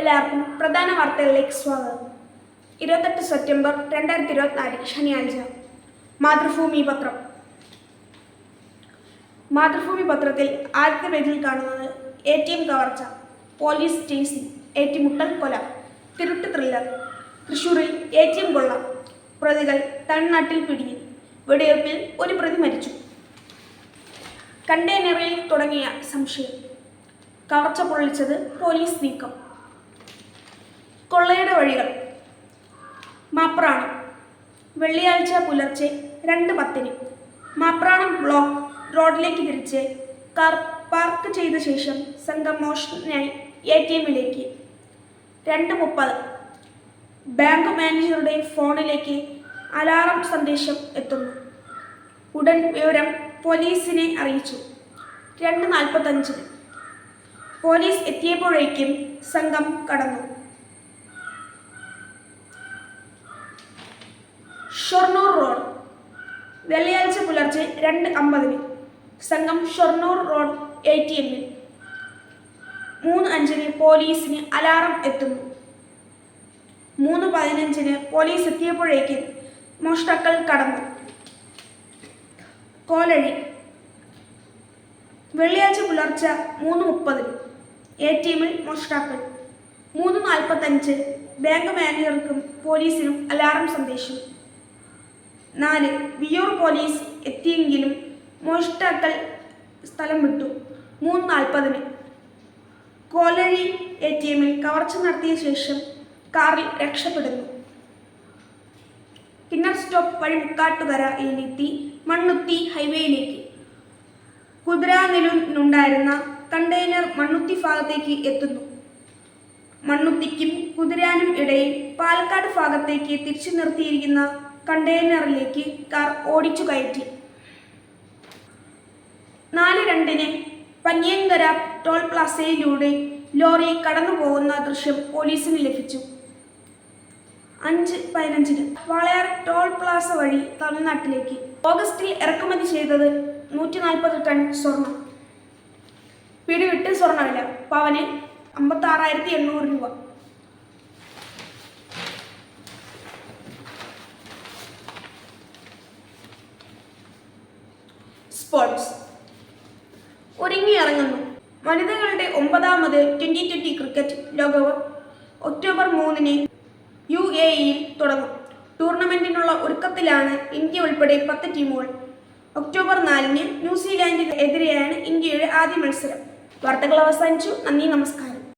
എല്ലാവർക്കും പ്രധാന വാർത്തകളിലേക്ക് സ്വാഗതം. ഇരുപത്തെട്ട് സെപ്റ്റംബർ രണ്ടായിരത്തി ഇരുപത്തിനാല് ശനിയാഴ്ച. മാതൃഭൂമി പത്രം. മാതൃഭൂമി പത്രത്തിൽ ആദ്യത്തെ പേജിൽ കാണുന്നത് എ ടി എം കവർച്ച പോലീസ് സ്റ്റേഷൻ ഏറ്റുമുട്ടൽ കൊല തിരുട്ട് ത്രില്ലർ തൃശൂരിൽ എ ടി എം കൊള്ള പ്രതികൾ തമിഴ്നാട്ടിൽ പിടിയിൽ വെടിവെപ്പിൽ ഒരു പ്രതി മരിച്ചു. കണ്ടെയ്നറിൽ തുടങ്ങിയ സംശയം. കവർച്ച പൊള്ളിച്ചത് പോലീസ് നീക്കം. കൊള്ളയുടെ വഴികൾ. മാപ്രാണം. വെള്ളിയാഴ്ച പുലർച്ചെ രണ്ട് പത്തിന്. മാപ്രാണം ബ്ലോക്ക് റോഡിലേക്ക് തിരിച്ച് കാർ പാർക്ക് ചെയ്ത ശേഷം സംഘം മോഷണത്തിനായി എ ടി എമ്മിലേക്ക്. രണ്ട് മുപ്പത്. ബാങ്ക് മാനേജറുടെ ഫോണിലേക്ക് അലാറം സന്ദേശം എത്തുന്നു. ഉടൻ വിവരം പോലീസിനെ അറിയിച്ചു. രണ്ട് നാൽപ്പത്തഞ്ചിന്. പോലീസ് എത്തിയപ്പോഴേക്കും സംഘം കടന്നു. ഷൊർണൂർ റോഡ് വെള്ളിയാഴ്ച പുലർച്ചെ രണ്ട് അമ്പതിന്. സംഘം ഷൊർണൂർ റോഡ് എ ടി എമ്മിൽ മൂന്ന് അഞ്ചിന് പോലീസിന് അലാറം എത്തുന്നു. മൂന്ന് പതിനഞ്ചിന് പോലീസ് എത്തിയപ്പോഴേക്കും മോഷ്ടാക്കൾ കടന്നു. കോലഴി. വെള്ളിയാഴ്ച പുലർച്ചെ മൂന്ന് മുപ്പതിന് എ ടി എമ്മിൽ മോഷ്ടാക്കൾ. മൂന്ന് നാൽപ്പത്തഞ്ച് ബാങ്ക് മാനേജർക്കും പോലീസിനും അലാറം സന്ദേശം. നാല് വിയൂർ പോലീസ് എത്തിയെങ്കിലും മോഷ്ടാക്കൾ സ്ഥലം വിട്ടു. മൂന്ന് നാൽപ്പതിന് കോലഴി എ ടി എമ്മിൽ കവർച്ച നടത്തിയ ശേഷം കാറിൽ രക്ഷപ്പെടുന്നു. കിന്നർ സ്റ്റോപ്പ് വഴി മുക്കാട്ടുകരയിലെത്തി മണ്ണുത്തി ഹൈവേയിലേക്ക്. കുതിരാനിലുണ്ടായിരുന്ന കണ്ടെയ്നർ മണ്ണുത്തി ഭാഗത്തേക്ക് എത്തുന്നു. മണ്ണുത്തിക്കും കുതിരാനും ഇടയിൽ പാലക്കാട് ഭാഗത്തേക്ക് തിരിച്ചു നിർത്തിയിരിക്കുന്ന കണ്ടെയ്നറിലേക്ക് കാർ ഓടിച്ചു കയറ്റി. നാല് രണ്ടിന് പന്യങ്കര ടോൾ പ്ലാസയിലൂടെ ലോറി കടന്നു പോകുന്ന ദൃശ്യം പോലീസിന് ലഭിച്ചു. അഞ്ച് പതിനഞ്ചിന് വാളയാർ ടോൾ പ്ലാസ വഴി തമിഴ്നാട്ടിലേക്ക്. ഓഗസ്റ്റിൽ ഇറക്കുമതി ചെയ്തത് നൂറ്റി നാൽപ്പത് ടൺ സ്വർണം. പിടിവിട്ട് സ്വർണവില പവന് അമ്പത്തി ആറായിരത്തി എണ്ണൂറ് രൂപ. സ്പോർട്സ് ഒരുങ്ങിയിറങ്ങുന്നു. വനിതകളുടെ ഒമ്പതാമത് ട്വന്റി ട്വന്റി ക്രിക്കറ്റ് ലോകകപ്പ് ഒക്ടോബർ മൂന്നിന് യു എ ഇയിൽ തുടങ്ങും. ടൂർണമെന്റിനുള്ള ഒരുക്കത്തിലാണ് ഇന്ത്യ ഉൾപ്പെടെ പത്ത് ടീമുകൾ. ഒക്ടോബർ നാലിന് ന്യൂസിലാൻഡിനെതിരെയാണ് ഇന്ത്യയുടെ ആദ്യ മത്സരം. വാർത്തകൾ അവസാനിച്ചു. നന്ദി നമസ്കാരം.